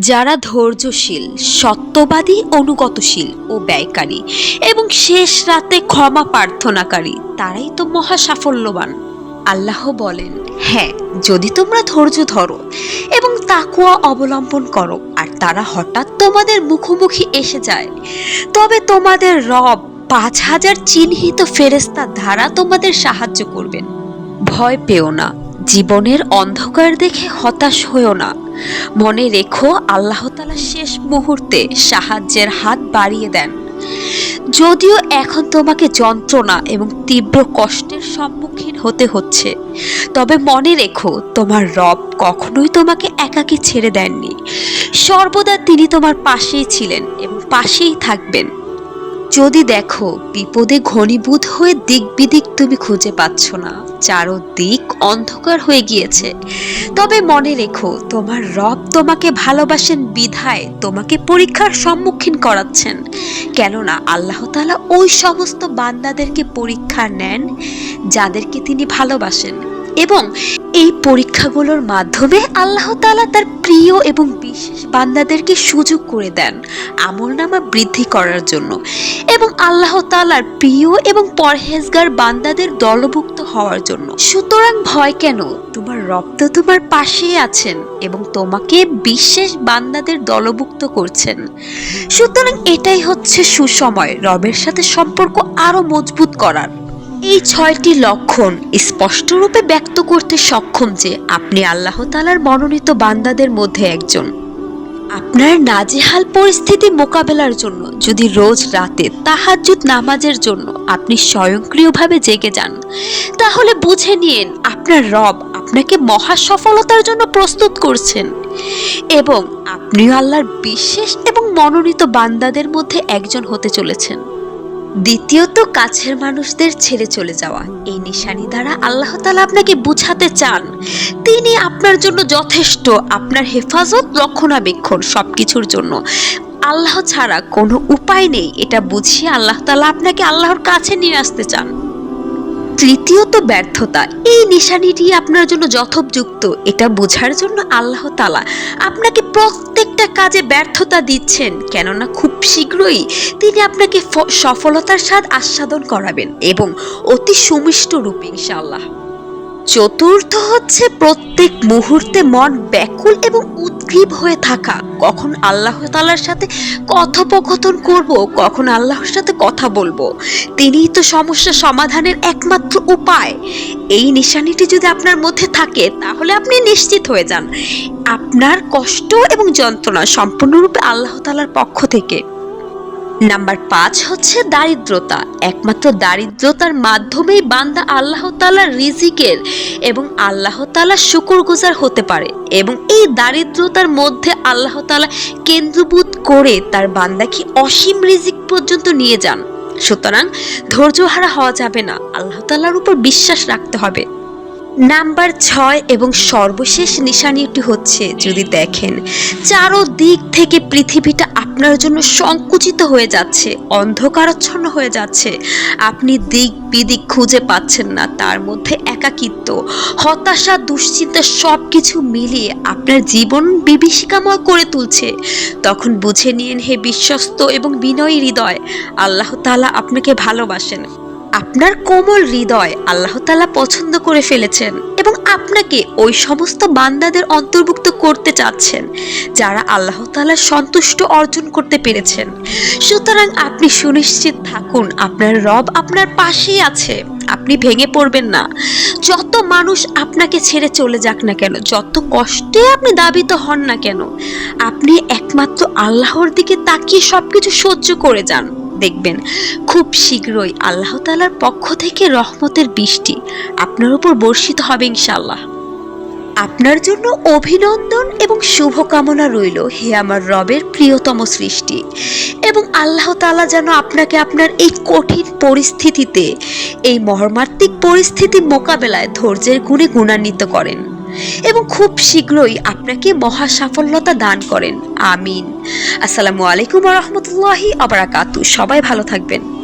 যারা ধৈর্যশীল, সত্যবাদী, অনুগতশীল ও ব্যয়কারী এবং শেষ রাতে ক্ষমা প্রার্থনাকারী, তারাই তো মহা সাফল্যবান আল্লাহ বলেন হ্যাঁ যদি তোমরা ধৈর্য ধরো এবং তাকুয়া অবলম্বন করো, আর তারা হঠাৎ তোমাদের মুখোমুখি এসে যায়, তবে তোমাদের রব পাঁচ হাজার চিহ্নিত ফেরেস্তার দ্বারা তোমাদের সাহায্য করবেন। ভয় পেও না। জীবনের অন্ধকার দেখে হতাশ হয়েও না। মনে রেখো, আল্লাহ তালা শেষ মুহূর্তে সাহায্যের হাত বাড়িয়ে দেন। যদিও এখন তোমাকে যন্ত্রণা এবং তীব্র কষ্টের সম্মুখীন হতে হচ্ছে। তবে মনে রেখো, তোমার রব কখনোই তোমাকে একাকী ছেড়ে দেননি। সর্বদা তিনি তোমার পাশেই ছিলেন এবং পাশেই থাকবেন। যদি দেখো বিপদে ঘনীভূত হয়ে দিক বিদিক তুমি খুঁজে পাচ্ছ না, চারোদিক অন্ধকার হয়ে গিয়েছে। তবে মনে রেখো, তোমার রব তোমাকে ভালোবাসেন বিধায় তোমাকে পরীক্ষার সম্মুখীন করাচ্ছেন। কেননা আল্লাহ তাআলা ওই সমস্ত বান্দাদেরকে পরীক্ষা নেন, যাদেরকে তিনি ভালোবাসেন। এবং এই পরীক্ষাগুলোর মাধ্যমে আল্লাহ তালা তার প্রিয় এবং বিশেষ বান্দাদেরকে সুযোগ করে দেন আমল নামা বৃদ্ধি করার জন্য। এবং আল্লাহ তালার প্রিয় এবং পরহেজগার বান্দাদের দলভুক্ত হওয়ার জন্য। সুতরাং ভয় কেন? তোমার রব তোমার পাশেই আছেন এবং তোমাকে বিশেষ বান্দাদের দলভুক্ত করছেন। সুতরাং এটাই হচ্ছে সুসময়, রবের সাথে সম্পর্ক আরও মজবুত করার। এই ছয়টি লক্ষণ স্পষ্টরূপে ব্যক্ত করতে সক্ষম যে আপনি আল্লাহ তালার মনোনীত বান্দাদের মধ্যে একজন। আপনার নাজেহাল পরিস্থিতি মোকাবেলার জন্য, যদি রোজ রাতে তাহাজ্জুদ নামাজের জন্য আপনি স্বয়ংক্রিয়ভাবে জেগে যান, তাহলে বুঝে নিন আপনার রব আপনাকে মহা সফলতার জন্য প্রস্তুত করছেন এবং আপনিও আল্লাহর বিশেষ এবং মনোনীত বান্দাদের মধ্যে একজন হতে চলেছেন। দ্বিতীয়ত কাছের মানুষদের ছেড়ে চলে যাওয়া। এই নিশানি দ্বারা আল্লাহ তালা আপনাকে বুঝাতে চান। তিনি আপনার জন্য যথেষ্ট। আপনার হেফাজত, রক্ষণাবেক্ষণ সব কিছুর জন্য। আল্লাহ ছাড়া কোনো উপায় নেই। এটা বুঝিয়ে আল্লাহ তালা আপনাকে আল্লাহর কাছে নিয়ে আসতে চান। তৃতীয়ত ব্যর্থতা। এই নিশানিটি আপনার জন্য যথোপযুক্ত। এটা বোঝার জন্য আল্লাহ তালা আপনাকে প্রত্যেকটা কাজে ব্যর্থতা দিচ্ছেন। কেননা খুব শীঘ্রই তিনি আপনাকে সফলতার স্বাদ আস্বাদন করাবেন এবং অতি সুমিষ্ট রূপে ইনশাআল্লাহ। চতুর্থ হচ্ছে প্রত্যেক মুহূর্তে মন ব্যাকুল এবং উদ্গ্রীব হয়ে থাকা। কখন আল্লাহ তালার সাথে কথোপকথন করব, কখন আল্লাহর সাথে কথা বলব? তিনিই তো সমস্যা সমাধানের একমাত্র উপায়। এই নিশানিটি যদি আপনার মধ্যে থাকে, তাহলে আপনি নিশ্চিত হয়ে যান। আপনার কষ্ট এবং যন্ত্রণা সম্পূর্ণরূপে আল্লাহ তালার পক্ষ থেকে। নাম্বার পাঁচ হচ্ছে দারিদ্রতা। একমাত্র দারিদ্রতার মাধ্যমেই বান্দা আল্লাহ তালার রিজিকের এবং আল্লাহ তালা শুকরগুজার হতে পারে এবং এই দারিদ্রতার মধ্যে আল্লাহ তালা কেন্দ্রভূত করে তার বান্দাকে অসীম রিজিক পর্যন্ত নিয়ে যান। সুতরাং ধৈর্যহারা হওয়া যাবে না। আল্লাহ তালার উপর বিশ্বাস রাখতে হবে। নাম্বার ছয় এবং সর্বশেষ নিশানিটি হচ্ছে যদি দেখেন চারো দিক থেকে পৃথিবীটা আপনার জন্য সংকুচিত হয়ে যাচ্ছে, অন্ধকারাচ্ছন্ন হয়ে যাচ্ছে। আপনি দিক বিদিক খুঁজে পাচ্ছেন না, তার মধ্যে একাকিত্ব, হতাশা, দুশ্চিন্তা সব কিছু মিলিয়ে আপনার জীবন বিভীষিকাময় করে তুলছে। তখন বুঝে নিন, হে বিশ্বস্ত এবং বিনয়ী হৃদয়, আল্লাহ তাআলা আপনাকে ভালোবাসেন। আপনার কোমল হৃদয় আল্লাহ তালা পছন্দ করে ফেলেছেন এবং আপনাকে ওই সমস্ত বান্দাদের অন্তর্ভুক্ত করতে চাচ্ছেন, যারা আল্লাহ তালা সন্তুষ্ট অর্জন করতে পেরেছেন। সুতরাং আপনি সুনিশ্চিত থাকুন, আপনার রব আপনার পাশেই আছে, আপনি ভেঙে পড়বেন না। যত মানুষ আপনাকে ছেড়ে চলে যাক না কেন, যত কষ্টে আপনি দাবিত হন না কেন, আপনি একমাত্র আল্লাহর দিকে তাকিয়ে সবকিছু সহ্য করে যান। দেখবেন। খুব শীঘ্রই আল্লাহ তালার পক্ষ থেকে রহমতের বৃষ্টি আপনার উপর বর্ষিত হবে ইনশাল্লাহ আপনার জন্য অভিনন্দন এবং শুভকামনা রইল হে আমার রবের প্রিয়তম সৃষ্টি। এবং আল্লাহ তাআলা যেন আপনাকে আপনার এই কঠিন পরিস্থিতিতে, এই মর্মান্তিক পরিস্থিতি মোকাবেলায় ধৈর্যের গুণে গুণান্বিত করেন। এবং খুব শীঘ্রই আপনাকে মহা সাফল্যতা দান করেন। আমিন। আসসালামু আলাইকুম রহমতুল্লাহি আবরাকাতু সবাই ভালো থাকবেন।